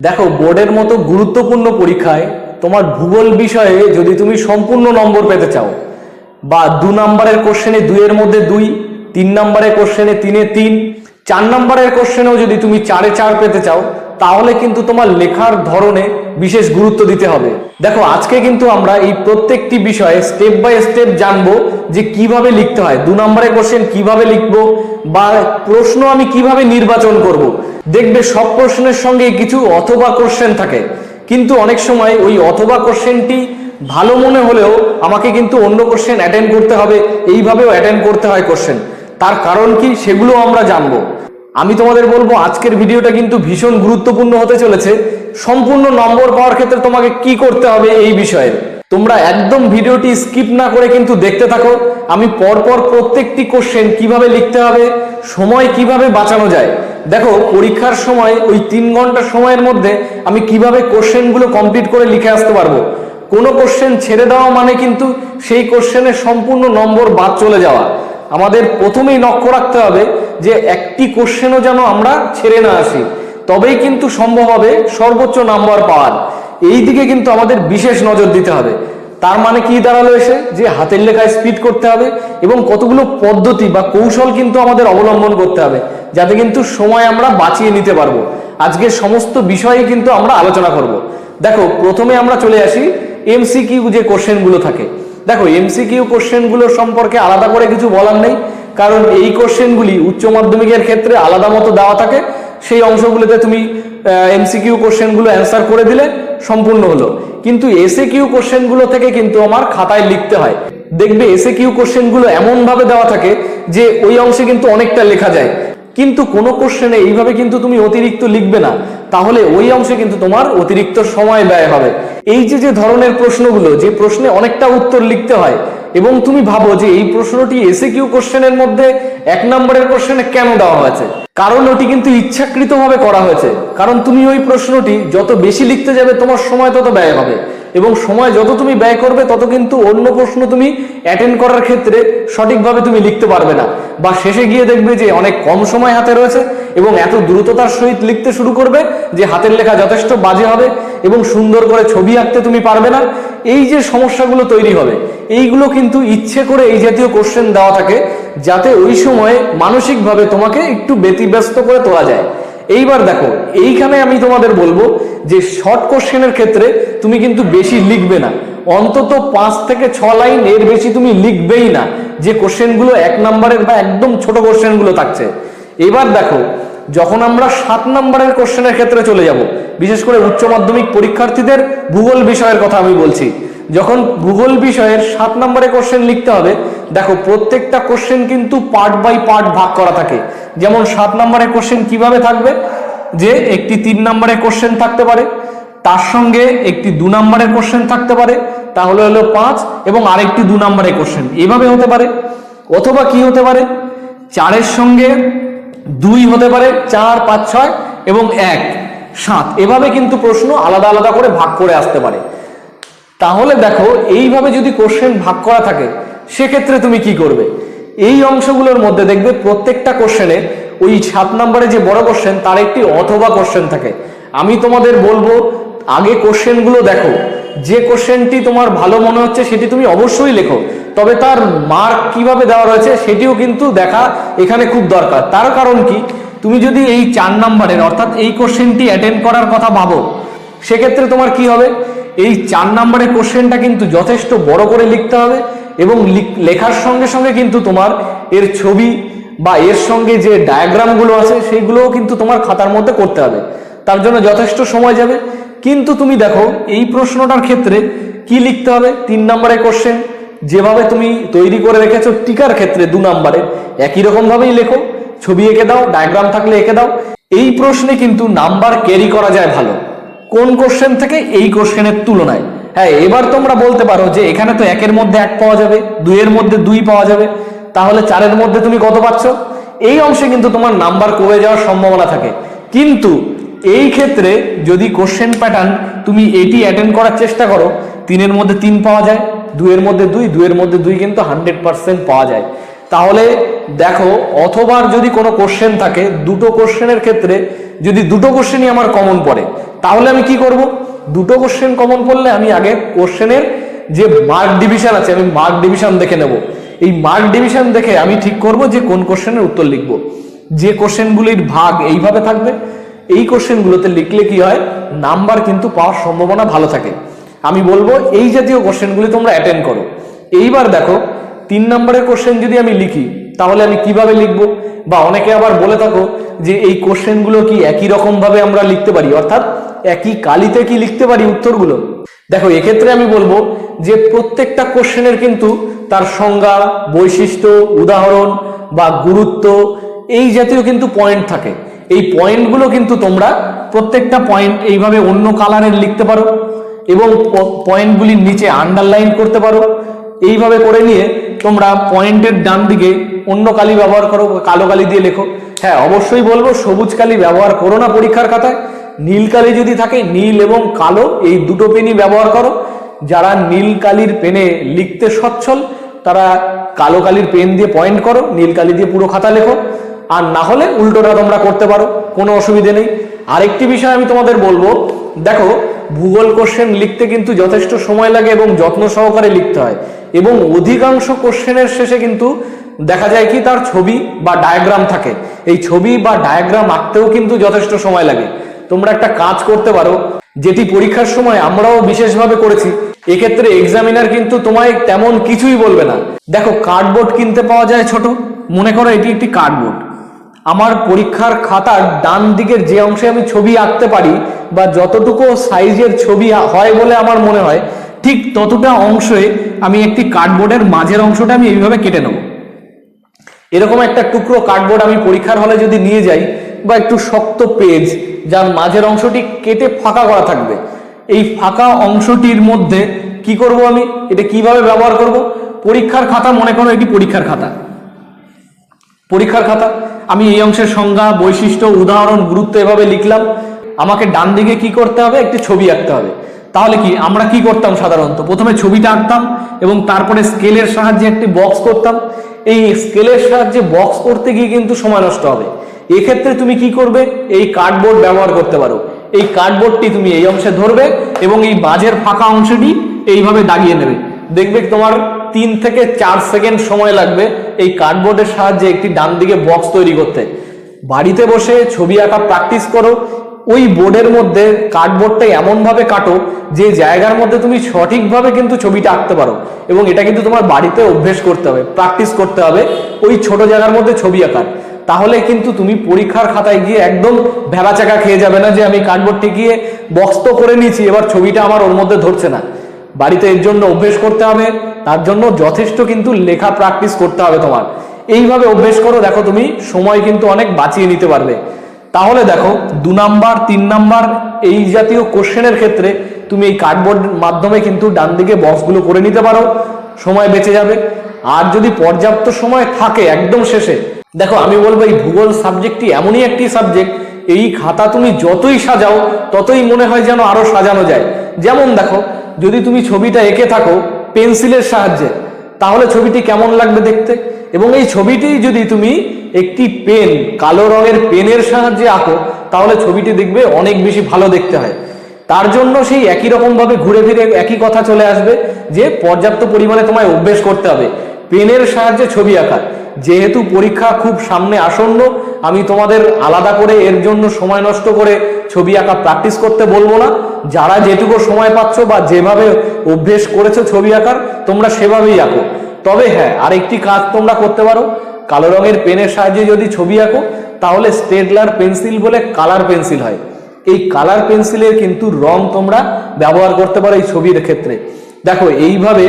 দেখো বোর্ডের মতো গুরুত্বপূর্ণ পরীক্ষায় তোমার ভূগোল বিষয়ে যদি তুমি সম্পূর্ণ নম্বর পেতে চাও, বা দু নম্বরের কোশ্চেনে দুইয়ের মধ্যে দুই, তিন নম্বরের কোশ্চেনে তিনে তিন, চার নম্বরের কোশ্চেনেও যদি তুমি চারে চার পেতে চাও, তাহলে কিন্তু তোমার লেখার ধরনে বিশেষ গুরুত্ব দিতে হবে। দেখো, আজকে কিন্তু আমরা এই প্রত্যেকটি বিষয়ে স্টেপ বাই স্টেপ জানব যে কীভাবে লিখতে হয়, দু নম্বরের কোশ্চেন কীভাবে লিখব, বা প্রশ্ন আমি কীভাবে নির্বাচন করব। দেখবে সব প্রশ্নের সঙ্গে কিছু অথবা কোশ্চেন থাকে। কিন্তু অনেক সময় ওই অথবা কোশ্চেনটি ভালো মনে হলেও আমাকে কিন্তু অন্য কোশ্চেন অ্যাটেন্ড করতে হবে, এইভাবেও অ্যাটেন্ড করতে হয় কোশ্চেন তার কারণ কি? সেগুলো আমরা জানব। আমি তোমাদের বলব, আজকের ভিডিওটা কিন্তু ভীষণ গুরুত্বপূর্ণ হতে চলেছে। সম্পূর্ণ নম্বর পাওয়ার ক্ষেত্রে তোমাকে কি করতে হবে এই বিষয়ে। তোমরা একদম ভিডিওটি স্কিপ না করে কিন্তু দেখতে থাকো। আমি পরপর প্রত্যেকটি কোশ্চেন কীভাবে লিখতে হবে, সময় কীভাবে বাঁচানো যায়। দেখো, পরীক্ষার সময়, ওই তিন ঘণ্টা সময়ের মধ্যে আমি কীভাবে কোশ্চেনগুলো কমপ্লিট করে লিখে আসতে পারব। কোনো কোশ্চেন ছেড়ে দেওয়া মানে কিন্তু সেই কোশ্চেনের সম্পূর্ণ নম্বর বাদ চলে যাওয়া। আমাদের প্রথমেই লক্ষ্য রাখতে হবে যে একটি কোশ্চেনও যেন আমরা ছেড়ে না আসি, তবেই কিন্তু সম্ভব হবে সর্বোচ্চ নাম্বার পাওয়ার। এই দিকে কিন্তু আমাদের বিশেষ নজর দিতে হবে। তার মানে কি দাঁড়াল এসে? যে হাতের লেখায় স্পিড করতে হবে এবং কতগুলো পদ্ধতি বা কৌশল কিন্তু আমাদের অবলম্বন করতে হবে, যাতে কিন্তু সময় আমরা বাঁচিয়ে নিতে পারব। আজকে সমস্ত বিষয়ে কিন্তু আমরা আলোচনা করব। দেখো, প্রথমে আমরা চলে আসি এমসিকিউ যে কোশ্চেনগুলো থাকে। দেখো এমসিকিউ কোশ্চেনগুলো সম্পর্কে আলাদা করে কিছু বলার নেই। কারণ এই কোশ্চেনগুলি উচ্চ মাধ্যমিকের ক্ষেত্রে আলাদা মতো দেওয়া থাকে। সেই অংশগুলোতে তুমি এমসিকিউ কোশ্চেনগুলো অ্যান্সার করে দিলে সম্পূর্ণ হলো। কিন্তু এসে কিউ কোশ্চেনগুলো থেকে কিন্তু আমার খাতায় লিখতে হয়। দেখবে এসে কিউ কোশ্চেনগুলো এমনভাবে দেওয়া থাকে যে ওই অংশে কিন্তু অনেকটা লেখা যায়। কিন্তু কোনো কোশ্চেনে এইভাবে কিন্তু তুমি অতিরিক্ত লিখবে না। তাহলে ওই অংশে কিন্তু তোমার অতিরিক্ত সময় ব্যয় হবে। এই যে যে ধরনের প্রশ্নগুলো, যে প্রশ্নে অনেকটা উত্তর লিখতে হয় এবং তুমি ভাবো যে এই প্রশ্নটি এসে কিউ কোশ্চেনের মধ্যে এক নম্বরের কোশ্চেনে কেন দেওয়া হয়েছে? কারণ ওটি কিন্তু ইচ্ছাকৃতভাবে করা হয়েছে। কারণ তুমি ওই প্রশ্নটি যত বেশি লিখতে যাবে, তোমার সময় তত ব্যয় হবে। এবং সময় যত তুমি ব্যয় করবে, তত কিন্তু অন্য প্রশ্ন তুমি অ্যাটেন্ড করার ক্ষেত্রে সঠিকভাবে তুমি লিখতে পারবে না। বা শেষে গিয়ে দেখবে যে অনেক কম সময় হাতে রয়েছে এবং এত দ্রুততার সহিত লিখতে শুরু করবে যে হাতের লেখা যথেষ্ট বাজে হবে এবং সুন্দর করে ছবি আঁকতে তুমি পারবে না। এই যে সমস্যাগুলো তৈরি হবে, এইগুলো কিন্তু ইচ্ছে করে এই জাতীয় কোশ্চেন দেওয়া থাকে, যাতে ওই সময়ে মানসিকভাবে তোমাকে একটু ব্যতিব্যস্ত করে তোলা যায়। এইবার দেখো, এইখানে আমি তোমাদের বলব যে শর্ট কোশ্চেনের ক্ষেত্রে তুমি কিন্তু বেশি লিখবে না। অন্তত পাঁচ থেকে ছ লাইন এর বেশি তুমি লিখবেই না। যে কোশ্চেনগুলো এক নম্বরের বা একদম ছোট কোশ্চেনগুলো থাকছে। এবার দেখো যখন আমরা সাত নম্বরের কোশ্চেনের ক্ষেত্রে চলে যাব, বিশেষ করে উচ্চ মাধ্যমিক পরীক্ষার্থীদের ভূগোল বিষয়ের কথা আমি বলছি, যখন ভূগোল বিষয়ের সাত নম্বরে কোশ্চেন লিখতে হবে, দেখো প্রত্যেকটা কোশ্চেন কিন্তু পার্ট বাই পার্ট ভাগ করা থাকে। যেমন সাত নম্বরের কোশ্চেন কীভাবে থাকবে? যে একটি তিন নম্বরের কোশ্চেন থাকতে পারে, তার সঙ্গে একটি দু নম্বরের কোশ্চেন থাকতে পারে, তাহলে হলো পাঁচ এবং আরেকটি দু নম্বরের কোশ্চেন। এভাবে হতে পারে, অথবা কি হতে পারে? চারের সঙ্গে দুই হতে পারে, চার, পাঁচ, ছয় এবং এক, সাত। এভাবে কিন্তু প্রশ্ন আলাদা আলাদা করে ভাগ করে আসতে পারে। তাহলে দেখো, এইভাবে যদি কোশ্চেন ভাগ করা থাকে, সেক্ষেত্রে তুমি কি করবে? এই অংশগুলোর মধ্যে দেখবে প্রত্যেকটা কোশ্চেনে ওই সাত নম্বরে যে বড় কোশ্চেন তার একটি অথবা কোশ্চেন থাকে। আমি তোমাদের বলব, আগে কোশ্চেনগুলো দেখো। যে কোশ্চেনটি তোমার ভালো মনে হচ্ছে, সেটি তুমি অবশ্যই লেখো। তবে তার মার্ক কীভাবে দেওয়া রয়েছে সেটিও কিন্তু দেখা এখানে খুব দরকার। তার কারণ কি? তুমি যদি এই চার নম্বরের অর্থাৎ এই কোশ্চেনটি অ্যাটেন্ড করার কথা ভাবো, সেক্ষেত্রে তোমার কি হবে? এই চার নম্বরের কোশ্চেনটা কিন্তু যথেষ্ট বড় করে লিখতে হবে এবং লিখ- লেখার সঙ্গে সঙ্গে কিন্তু তোমার এর ছবি বা এর সঙ্গে যে ডায়াগ্রামগুলো আছে সেইগুলোও কিন্তু তোমার খাতার মধ্যে করতে হবে। তার জন্য যথেষ্ট সময় যাবে। কিন্তু তুমি দেখো, এই প্রশ্নটার ক্ষেত্রে কি লিখতে হবে? তিন নম্বরের কোশ্চেন যেভাবে তুমি তৈরি করে রেখেছো টিকার ক্ষেত্রে দু নম্বরে, একই রকম ভাবেই লেখো, ছবি এঁকে দাও ডায়াগ্রাম থাকলে এঁকে দাও। এই প্রশ্নে কিন্তু নাম্বার ক্যারি করা যায় ভালো। কোন কোশ্চেন থেকে এই কোশ্চেনের তুলনায়? হ্যাঁ এবার তোমরা বলতে পারো যে এখানে তো একের মধ্যে এক পাওয়া যাবে, দুইয়ের মধ্যে দুই পাওয়া যাবে, তাহলে চারের মধ্যে তুমি কত পাচ্ছ? এই অংশে কিন্তু তোমার নাম্বার কমে যাওয়ার সম্ভাবনা থাকে। কিন্তু এই ক্ষেত্রে যদি কোশ্চেন প্যাটার্ন তুমি এটি অ্যাটেন্ড করার চেষ্টা করো, তিনের মধ্যে তিন পাওয়া যায় দুইয়ের মধ্যে দুই, দুইয়ের মধ্যে দুই কিন্তু হান্ড্রেড পার্সেন্ট পাওয়া যায়। তাহলে দেখো, অথবার যদি কোনো কোশ্চেন থাকে, দুটো কোশ্চেনের ক্ষেত্রে যদি দুটো কোশ্চেনই আমার কমন পড়ে, তাহলে আমি কি করব? দুটো কোশ্চেন কমন পড়লে আমি আগে কোশ্চেনের যে মার্ক ডিভিশন আছে, আমি মার্ক ডিভিশন দেখে নেব। এই মার্ক ডিভিশন দেখে আমি ঠিক করব যে কোন কোশ্চেনের উত্তর লিখব। যে কোশ্চেনগুলির ভাগ এইভাবে থাকবে। এই কোশ্চেনগুলোতে লিখলে কি হয়? নাম্বার কিন্তু পাওয়ার সম্ভাবনা ভালো থাকে। আমি বলব এই জাতীয় কোশ্চেনগুলি তোমরা অ্যাটেন্ড করো। এইবার দেখো, তিন নম্বরের কোশ্চেন যদি আমি লিখি, তাহলে আমি কীভাবে লিখব? বা অনেকে আবার বলে থাকো যে এই কোশ্চেনগুলো কি একই রকম ভাবে আমরা লিখতে পারি? অর্থাৎ একই কালিতে কি লিখতে পারি উত্তরগুলো? দেখো, এক্ষেত্রে আমি বলব যে প্রত্যেকটা কোশ্চেনের কিন্তু তার সংজ্ঞা, বৈশিষ্ট্য, উদাহরণ বা গুরুত্ব, এই জাতীয় কিন্তু পয়েন্ট থাকে। এই পয়েন্টগুলো কিন্তু তোমরা প্রত্যেকটা পয়েন্ট এইভাবে অন্য কালারের লিখতে পারো। এবং পয়েন্টগুলির নিচে আন্ডারলাইন করতে পারো। এইভাবে করে নিয়ে তোমরা পয়েন্টের ডান দিকে অন্য কালি ব্যবহার করো, কালো কালি দিয়ে লেখো। হ্যাঁ অবশ্যই বলব, সবুজ কালি ব্যবহার করো না পরীক্ষার খাতায়। নীল কালি যদি থাকে, নীল এবং কালো, এই দুটো পেনই ব্যবহার করো। যারা নীল কালির পেনে লিখতে সচ্ছল, তারা কালো কালির পেন দিয়ে পয়েন্ট করো, নীল কালি দিয়ে পুরো খাতা লেখো। আর না হলে উল্টোটা তোমরা করতে পারো, কোনো অসুবিধে নেই। আরেকটি বিষয় আমি তোমাদের বলব, দেখো ভূগোল কোশ্চেন লিখতে কিন্তু যথেষ্ট সময় লাগে এবং যত্ন সহকারে লিখতে হয়। এবং অধিকাংশ কোশ্চেনের শেষে কিন্তু দেখা যায় কি তার ছবি বা ডায়াগ্রাম থাকে। এই ছবি বা ডায়াগ্রাম আঁকতেও কিন্তু যথেষ্ট সময় লাগে। তোমরা একটা কাজ করতে পারো, যেটি পরীক্ষার সময় আমরাও বিশেষভাবে করেছি। এক্ষেত্রে এক্সামিনার কিন্তু তোমায় তেমন কিছুই বলবে না। দেখো কার্ডবোর্ড কিনতে পাওয়া যায় ছোট। মনে করো এটি একটি কার্ডবোর্ড আমার পরীক্ষার খাতার ডান দিকের যে অংশে আমি ছবি আঁকতে পারি বা যতটুকু সাইজের ছবি হয় বলে আমার মনে হয়, ঠিক ততটা অংশে আমি একটি কার্ডবোর্ডের মাঝের অংশটা আমি এইভাবে কেটে নেব। এরকম একটা টুকরো কার্ডবোর্ড আমি পরীক্ষার হলে যদি নিয়ে যাই বা একটু শক্ত পেজ, যার মাঝের অংশটি কেটে ফাঁকা করা থাকবে, এই ফাঁকা অংশটির মধ্যে কি করব আমি? এটা কীভাবে ব্যবহার করব? পরীক্ষার খাতা মনে করো, এটি পরীক্ষার খাতা। পরীক্ষার খাতা। আমি এই অংশের সংজ্ঞা, বৈশিষ্ট্য, উদাহরণ, গুরুত্ব এভাবে লিখলাম। আমাকে ডান দিকে কি করতে হবে? একটি ছবি আঁকতে হবে। তাহলে কি? আমরা কি করতাম সাধারণত? প্রথমে ছবিটা আঁকতাম এবং তারপরে স্কেলের সাহায্যে একটি বক্স করতাম। এই স্কেলের সাহায্যে বক্স করতে গিয়ে কিন্তু সময় নষ্ট হবে। এক্ষেত্রে তুমি কি করবে? এই কার্ডবোর্ড ব্যবহার করতে পারো। এই কার্ডবোর্ডটি তুমি এই অংশে ধরবে এবং এই বাজের ফাঁকা অংশটি এইভাবে দাগিয়ে নেবে। দেখবে তোমার তিন থেকে চার সেকেন্ড সময় লাগবে এই কার্ডবোর্ডের সাহায্যে একটি ডান দিকে বক্স তৈরি করতে। বাড়িতে বসে ছবি আঁকা প্র্যাকটিস করো। ওই বোর্ডের মধ্যে কার্ডবোর্ডটা এমনভাবে কাটো যে জায়গার মধ্যে তুমি সঠিকভাবে কিন্তু ছবিটা আঁকতে পারো এবং এটা কিন্তু তোমার বাড়িতে অভ্যেস করতে হবে প্র্যাকটিস করতে হবে ওই ছোট জায়গার মধ্যে ছবি আঁকার। তাহলে কিন্তু তুমি পরীক্ষার খাতায় গিয়ে একদম ভেড়া চাকা খেয়ে যাবে না যে আমি কার্ডবোর্ডটি গিয়ে বক্স তো করে নিয়েছি, এবার ছবিটা আমার ওর মধ্যে ধরছে না। বাড়িতে এর জন্য অভ্যেস করতে হবে। তার জন্য যথেষ্ট কিন্তু লেখা প্র্যাকটিস করতে হবে তোমার। এইভাবে অভ্যেস করো, দেখো তুমি, সময় কিন্তু অনেক বাঁচিয়ে নিতে পারবে। তাহলে দেখো, দু নাম্বার, তিন নাম্বার, এই জাতীয় কোশ্চেনের ক্ষেত্রে তুমি এই কার্ডবোর্ড মাধ্যমে কিন্তু ডান দিকে বক্সগুলো করে নিতে পারো, সময় বেঁচে যাবে। আর যদি পর্যাপ্ত সময় থাকে একদম শেষে, দেখো আমি বলব এই ভূগোল সাবজেক্টটি এমনই একটি সাবজেক্ট এই খাতা তুমি যতই সাজাও, ততই মনে হয় যেন আরও সাজানো যায়। যেমন দেখো, যদি তুমি ছবিটা এঁকে থাকো পেন্সিলের সাহায্যে। তাহলে ছবিটি কেমন লাগবে দেখতে? এবং এই ছবিটি যদি তুমি একটি পেন, কালো রঙের পেনের সাহায্যে আঁকো, তাহলে ছবিটি দেখবে অনেক বেশি ভালো দেখতে হয়। তার জন্য সেই একই রকমভাবে ঘুরে ফিরে একই কথা চলে আসবে যে পর্যাপ্ত পরিমাণে তোমায় অভ্যেস করতে হবে। পেনের সাহায্যে ছবি আঁকা। যেহেতু পরীক্ষা খুব সামনে আসন্ন, আমি তোমাদের আলাদা করে এর জন্য সময় নষ্ট করে ছবি আঁকা প্র্যাকটিস করতে বলব না। যারা যেটুকু সময় পাচ্ছ বা যেভাবে অভ্যেস করেছ ছবি আঁকার, তোমরা সেভাবেই আঁকো। তবে হ্যাঁ আরেকটি কাজ তোমরা করতে পারো। কালো রঙের পেনের সাহায্যে যদি ছবি আঁকো, তাহলে স্টেডলার পেন্সিল বলে কালার পেন্সিল হয়। এই কালার পেন্সিলের কিন্তু রং তোমরা ব্যবহার করতে পারো এই ছবির ক্ষেত্রে। দেখো, এইভাবে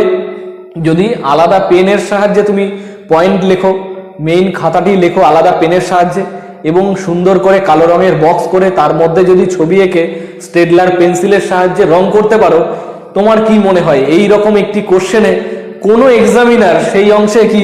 যদি আলাদা পেনের সাহায্যে তুমি পয়েন্ট লেখো মেইন খাতাটি লেখো আলাদা পেনের সাহায্যে এবং সুন্দর করে কালো রঙের বক্স করে তার মধ্যে যদি ছবি এঁকে স্টেডলার পেন্সিলের সাহায্যে রং করতে পারো, তোমার কি মনে হয়? এই রকম একটি কোশ্চেনে কোনো এক্সামিনার সেই অংশে কি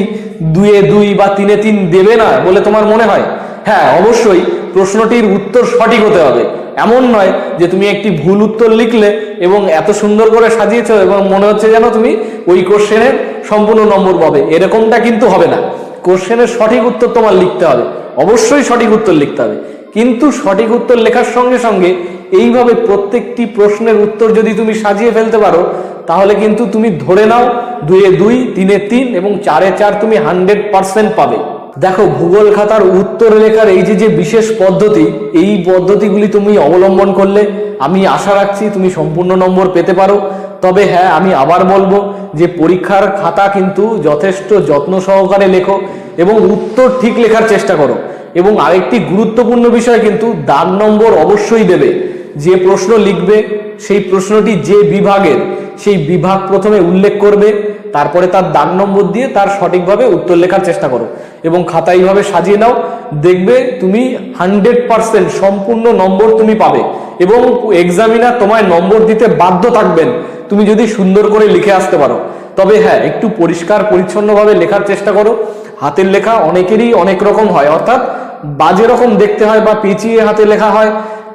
দুয়ে দুই বা তিনে তিন দেবে না বলে তোমার মনে হয়? হ্যাঁ অবশ্যই প্রশ্নটির উত্তর সঠিক হতে হবে। এমন নয় যে তুমি একটি ভুল উত্তর লিখলে এবং এত সুন্দর করে সাজিয়েছো এবং মনে হচ্ছে যেন তুমি ওই কোশ্চেনের সম্পূর্ণ নম্বর পাবে। এরকমটা কিন্তু হবে না। কোশ্চেনের সঠিক উত্তর তোমার লিখতে হবে। অবশ্যই সঠিক উত্তর লিখতে হবে। কিন্তু সঠিক উত্তর লেখার সঙ্গে সঙ্গে এইভাবে প্রত্যেকটি প্রশ্নের উত্তর যদি তুমি সাজিয়ে ফেলতে পারো, তাহলে কিন্তু তুমি ধরে নাও দুয়ে দুই, তিনে তিন এবং চারে চার তুমি হান্ড্রেড পার্সেন্ট পাবে। দেখো, ভূগোল খাতার উত্তর লেখার এই যে যে বিশেষ পদ্ধতি, এই পদ্ধতিগুলি তুমি অবলম্বন করলে আমি আশা রাখছি তুমি সম্পূর্ণ নম্বর পেতে পারো। তবে হ্যাঁ আমি আবার বলব যে পরীক্ষার খাতা কিন্তু যথেষ্ট যত্ন সহকারে লেখো এবং উত্তর ঠিক লেখার চেষ্টা করো। এবং আরেকটি গুরুত্বপূর্ণ বিষয় কিন্তু দাগ নম্বর অবশ্যই দেবে। যে প্রশ্ন লিখবে, সেই প্রশ্নটি যে বিভাগের, সেই বিভাগ প্রথমে উল্লেখ করবে, তারপরে তার দাগ নম্বর দিয়ে তার সঠিকভাবে উত্তর লেখার চেষ্টা করো। এবং খাতা এইভাবে সাজিয়ে নাও। দেখবে তুমি হান্ড্রেড পার্সেন্ট সম্পূর্ণ নম্বর তুমি পাবে এবং এক্সামিনার তোমায় নম্বর দিতে বাধ্য থাকবেন। তুমি যদি সুন্দর করে লিখে আসতে পারো। তবে হ্যাঁ একটু পরিষ্কার পরিচ্ছন্নভাবে লেখার চেষ্টা করো। হাতের লেখা অনেকেরই অনেক রকম হয়। অর্থাৎ বাজে রকম দেখতে হয় বা পেঁচিয়ে হাতে লেখা হয়।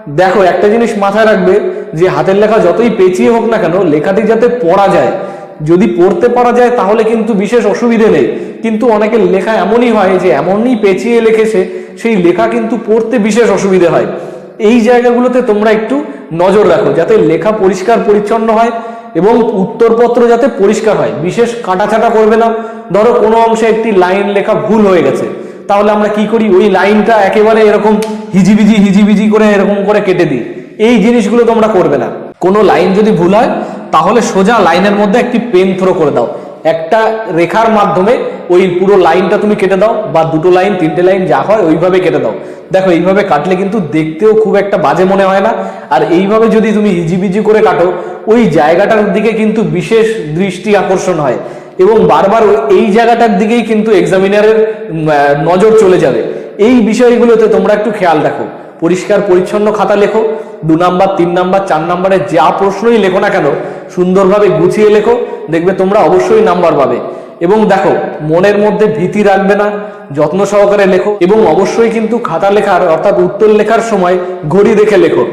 দেখো, একটা জিনিস মাথায় রাখবে যে হাতের লেখা যতই পেঁচিয়ে হোক না কেন, লেখাটি যাতে পড়া যায়। যদি পড়তে পারা যায় তাহলে কিন্তু বিশেষ অসুবিধে নেই। কিন্তু অনেকের লেখা এমনই হয় যে এমনই পেঁচিয়ে লিখেছে, সেই লেখা কিন্তু পড়তে বিশেষ অসুবিধে হয়। এই জায়গাগুলোতে তোমরা একটু নজর রাখো যাতে লেখা পরিষ্কার পরিচ্ছন্ন হয় এবং উত্তরপত্র যাতে পরিষ্কার হয়। বিশেষ কাটাছাটা করবে না। ধরো কোনো অংশে একটি লাইন লেখা ভুল হয়ে গেছে। তাহলে আমরা কি করি? ওই লাইনটা একেবারে এরকম হিজিবিজি হিজিবিজি করে এরকম করে কেটে দিই। এই জিনিসগুলো তোমরা করবে না। কোনো লাইন যদি ভুল হয় তাহলে সোজা লাইনের মধ্যে একটি পেন থ্রো করে দাও। একটা রেখার মাধ্যমে ওই পুরো লাইনটা তুমি কেটে দাও বা দুটো লাইন, তিনটে লাইন যা হয় ওইভাবে কেটে দাও। দেখো, এইভাবে কাটলে কিন্তু দেখতেও খুব একটা বাজে মনে হয় না। আর এইভাবে যদি তুমি হিজিবিজি করে কাটো, ওই জায়গাটার দিকে কিন্তু বিশেষ দৃষ্টি আকর্ষণ হয় এবং বারবার এই জায়গাটার দিকেই কিন্তু এক্সামিনারের নজর চলে যাবে। এই বিষয়গুলোতে তোমরা একটু খেয়াল রাখো। পরিষ্কার, পরিচ্ছন্ন খাতা লেখো। দু নাম্বার, তিন নাম্বার, চার নাম্বারে যা প্রশ্নই লেখো না কেন, সুন্দরভাবে গুছিয়ে লেখো, দেখবে তোমরা অবশ্যই নাম্বার পাবে। এবং দেখো, মনের মধ্যে ভীতি রাখবে না, যত্ন সহকারে লেখো, এবং অবশ্যই কিন্তু খাতা লেখার, অর্থাৎ উত্তর লেখার সময় ঘড়ি দেখে লেখো।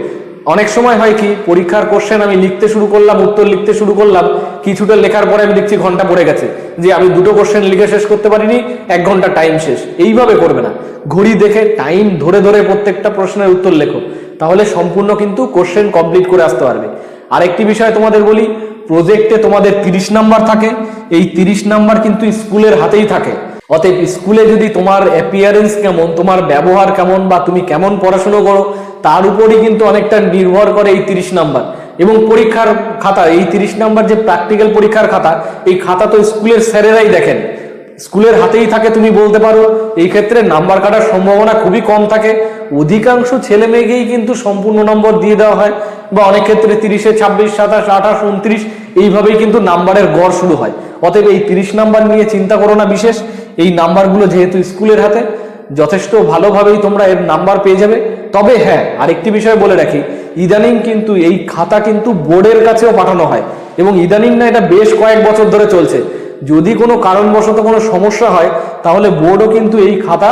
অনেক সময় হয় কি, পরীক্ষার কোশ্চেন আমি লিখতে শুরু করলাম, উত্তর লিখতে শুরু করলাম, কিছুটা লেখার পরে আমি দেখছি ঘণ্টা পড়ে গেছে, যে আমি দুটো কোশ্চেন লিখে শেষ করতে পারিনি, এক ঘণ্টা টাইম শেষ। এইভাবে করবে না। ঘড়ি দেখে টাইম ধরে ধরে প্রত্যেকটা প্রশ্নের উত্তর লেখো। তাহলে সম্পূর্ণ কিন্তু কোশ্চেন কমপ্লিট করে আসতে পারবে। আরেকটি বিষয় তোমাদের বলি প্রজেক্টে তোমাদের তিরিশ নাম্বার থাকে, এই তিরিশ নাম্বার কিন্তু স্কুলের হাতেই থাকে। অতএব স্কুলে যদি তোমার অ্যাপিয়ারেন্স কেমন, তোমার ব্যবহার কেমন বা তুমি কেমন পড়াশুনো করো, তার উপরই কিন্তু অনেকটা নির্ভর করে এই তিরিশ নাম্বার। এবং পরীক্ষার খাতা, এই তিরিশ নাম্বার যে প্র্যাকটিক্যাল পরীক্ষার খাতা, এই খাতা তো স্কুলের স্যারেরাই দেখেন। স্কুলের হাতেই থাকে তুমি বলতে পারো। এই ক্ষেত্রে নাম্বার কাটার সম্ভাবনা খুবই কম থাকে। অধিকাংশ ছেলে মেয়েকেই কিন্তু সম্পূর্ণ নম্বর দিয়ে দেওয়া হয় বা অনেক ক্ষেত্রে তিরিশে, ছাব্বিশ, সাতাশ, আঠাশ, উনত্রিশ এইভাবেই কিন্তু নাম্বারের গড় শুরু হয়। অতএব এই তিরিশ নাম্বার নিয়ে চিন্তা করো না বিশেষ। এই নাম্বারগুলো যেহেতু স্কুলের হাতে, যথেষ্ট ভালোভাবেই তোমরা এর নাম্বার পেয়ে যাবে। তবে হ্যাঁ আরেকটি বিষয় বলে রাখি, ইদানিং কিন্তু এই খাতা কিন্তু বোর্ডের কাছেও পাঠানো হয়। এবং ইদানিং না এটা বেশ কয়েক বছর ধরে চলছে। যদি কোনো কারণবশত কোনো সমস্যা হয়, তাহলে বোর্ডও কিন্তু এই খাতা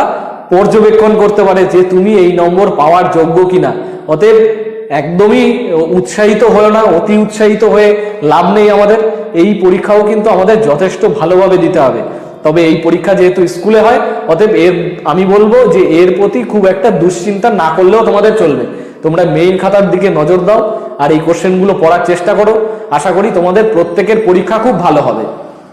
পর্যবেক্ষণ করতে পারে যে তুমি এই নম্বর পাওয়ার যোগ্য কিনা। অতএব একদমই উৎসাহিত হলো না, অতি উৎসাহিত হয়ে লাভ নেই আমাদের। এই পরীক্ষাও কিন্তু আমাদের যথেষ্ট ভালোভাবে দিতে হবে। তবে এই পরীক্ষা যেহেতু স্কুলে হয়, অতএব এর, আমি বলব যে এর প্রতি খুব একটা দুশ্চিন্তা না করলেও তোমাদের চলবে। তোমরা মেইন খাতার দিকে নজর দাও আর এই কোশ্চেনগুলো পড়ার চেষ্টা করো। আশা করি তোমাদের প্রত্যেকের পরীক্ষা খুব ভালো হবে।